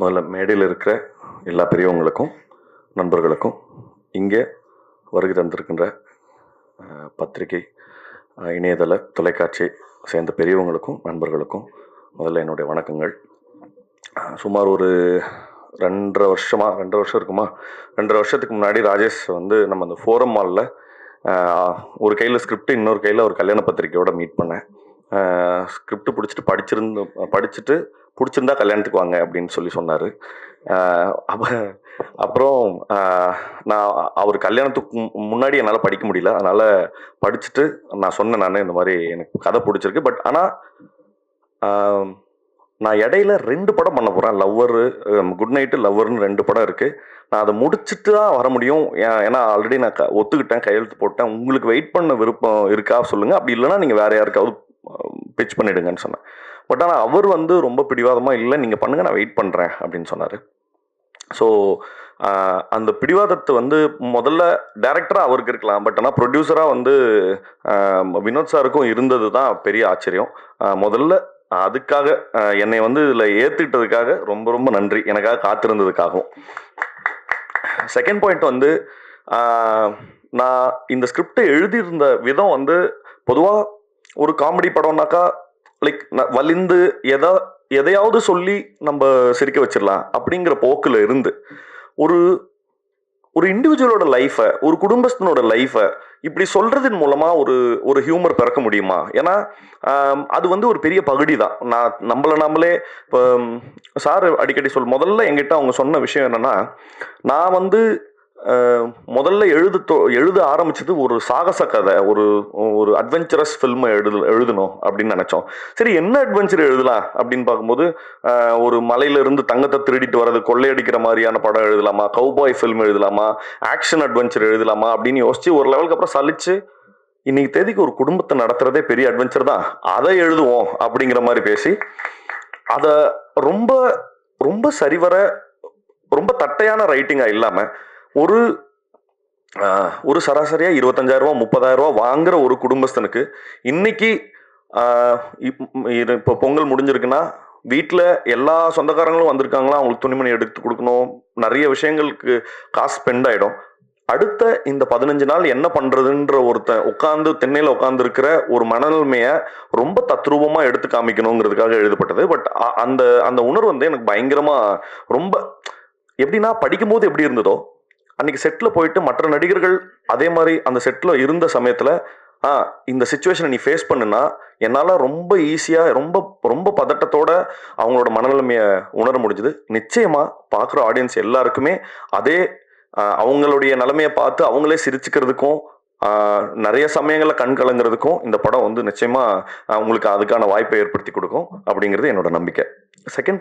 முதல்ல மேடையில் இருக்கிற எல்லா பெரியவங்களுக்கும் நண்பர்களுக்கும் இங்கே வருகை தந்திருக்கின்ற பத்திரிகை இணையதள தொலைக்காட்சி சேர்ந்த பெரியவங்களுக்கும் நண்பர்களுக்கும் முதல்ல என்னுடைய வணக்கங்கள். சுமார் ஒரு ரெண்டரை வருஷமா ரெண்டரை வருஷம் இருக்குமா? ரெண்டரை வருஷத்துக்கு முன்னாடி ராஜேஷ் வந்து நம்ம அந்த ஃபோரம் மாலில் ஒரு கையில் ஸ்கிரிப்ட் இன்னொரு கையில் ஒரு கல்யாண பத்திரிக்கையோட மீட் பண்ணேன். ஸ்கிரிப்ட் பிடிச்சிட்டு படிச்சிருந்து படிச்சுட்டு பிடிச்சிருந்தா கல்யாணத்துக்கு வாங்க அப்படின்னு சொல்லி சொன்னார். அப்புறம் நான் அவர் கல்யாணத்துக்கு முன்னாடி என்னால் படிக்க முடியல. அதனால் படிச்சுட்டு நான் சொன்னேன் நான் இந்த மாதிரி எனக்கு கதை பிடிச்சிருக்கு. பட் ஆனால் நான் இடையில ரெண்டு படம் பண்ண போகிறேன் லவ்வர் குட் நைட்டு லவ்வர்னு ரெண்டு படம் இருக்குது நான் அதை முடிச்சுட்டு தான் வர முடியும். ஏன்- ஏன்னா ஆல்ரெடி நான் க- ஒத்துக்கிட்டேன் கையெழுத்து போட்டேன். உங்களுக்கு வெயிட் பண்ண விருப்பம் இருக்கா சொல்லுங்கள் அப்படி இல்லைன்னா நீங்கள் வேற யாருக்காவது பிச் பண்ணிடுங்கன்னு சொன்னேன். பட் ஆனால் அவர் வந்து ரொம்ப பிடிவாதமாக இல்லை நீங்கள் பண்ணுங்கள் நான் வெயிட் பண்ணுறேன் அப்படின்னு சொன்னார். ஸோ அந்த பிடிவாதத்தை வந்து முதல்ல டேரக்டராக அவருக்கு இருக்கலாம். பட் ஆனால் ப்ரொடியூசராக வந்து வினோத் சாருக்கும் இருந்தது தான் பெரிய ஆச்சரியம். முதல்ல அதுக்காக என்னை வந்து இதில் ஏற்றுக்கிட்டதுக்காக ரொம்ப ரொம்ப நன்றி. எனக்காக காத்திருந்ததுக்காகவும். செகண்ட் பாயிண்ட் வந்து நான் இந்த ஸ்கிரிப்டை எழுதியிருந்த விதம் வந்து பொதுவாக ஒரு காமெடி படம்னாக்கா லைக் வலிந்து எதா எதையாவது சொல்லி நம்ம சிரிக்க வச்சிடலாம் அப்படிங்கிற போக்கில் இருந்து ஒரு ஒரு இண்டிவிஜுவலோட லைஃபை ஒரு குடும்பஸ்தனோட லைஃபை இப்படி சொல்றதன் மூலமா ஒரு ஒரு ஹியூமர் பிறக்க முடியுமா? ஏன்னா அது வந்து ஒரு பெரிய பகுதி தான். நான் நம்மளை நாமளே இப்போ சார் அடிக்கடி சொல் முதல்ல என்கிட்ட அவங்க சொன்ன விஷயம் என்னன்னா நான் வந்து முதல்ல எழுது எழுத ஆரம்பிச்சது ஒரு சாகச கதை ஒரு ஒரு அட்வென்ச்சரஸ் ஃபில்மை எழுது எழுதணும் அப்படின்னு நினைச்சோம். சரி என்ன அட்வென்ச்சர் எழுதலாம் அப்படின்னு பார்க்கும்போது ஒரு மலையிலிருந்து தங்கத்தை திருடிட்டு வர்றது கொள்ளையடிக்கிற மாதிரியான படம் எழுதலாமா கவுபாய் ஃபில்ம் எழுதலாமா ஆக்ஷன் அட்வென்ச்சர் எழுதலாமா அப்படின்னு யோசிச்சு ஒரு லெவலுக்கு அப்புறம் சலிச்சு இன்னைக்கு தேதிக்கு ஒரு குடும்பத்தை நடத்துறதே பெரிய அட்வென்ச்சர் தான். அதை எழுதுவோம் அப்படிங்கிற மாதிரி பேசி அதை ரொம்ப ரொம்ப சரிவர ரொம்ப தட்டையான ரைட்டிங்காக இல்லாமல் ஒரு ஒரு சராசரியாக இருபத்தஞ்சாயிரம் ரூபா முப்பதாயிரம் ரூபா வாங்குற ஒரு குடும்பஸ்தனுக்கு இன்னைக்கு இப்- இது இப்போ பொங்கல் முடிஞ்சிருக்குன்னா வீட்டில் எல்லா சொந்தக்காரங்களும் வந்திருக்காங்களா? அவங்களுக்கு துணிமணி எடுத்து கொடுக்கணும். நிறைய விஷயங்களுக்கு காசு ஸ்பெண்ட் ஆகிடும் அடுத்த இந்த பதினஞ்சு நாள் என்ன பண்ணுறதுன்ற ஒருத்தன் உட்காந்து தென்னையில் உட்காந்துருக்கிற ஒரு மனநிலைமையை ரொம்ப தத்ரூபமாக எடுத்து காமிக்கணுங்கிறதுக்காக எழுதப்பட்டது. பட் அந்த அந்த உணர்வு வந்து எனக்கு பயங்கரமாக ரொம்ப எப்படின்னா படிக்கும்போது எப்படி இருந்ததோ அன்னைக்கு செட்டில் போயிட்டு மற்ற நடிகர்கள் அதே மாதிரி அந்த செட்டில் இருந்த சமயத்தில் ஆ இந்த சுச்சுவேஷனை நீ ஃபேஸ் பண்ணுனா என்னால் ரொம்ப ஈஸியாக ரொம்ப ரொம்ப பதட்டத்தோட அவங்களோட மனநிலைமையை உணர முடிஞ்சுது. நிச்சயமாக பார்க்குற ஆடியன்ஸ் எல்லாருக்குமே அதே அவங்களுடைய நிலைமையை பார்த்து அவங்களே சிரிச்சுக்கிறதுக்கும் நிறைய சமயங்களில் கண் கலங்குறதுக்கும் இந்த படம் வந்து நிச்சயமாக உங்களுக்கு அதுக்கான வாய்ப்பை ஏற்படுத்தி கொடுக்கும். அப்படிங்கிறது என்னோட நம்பிக்கை. செகண்ட்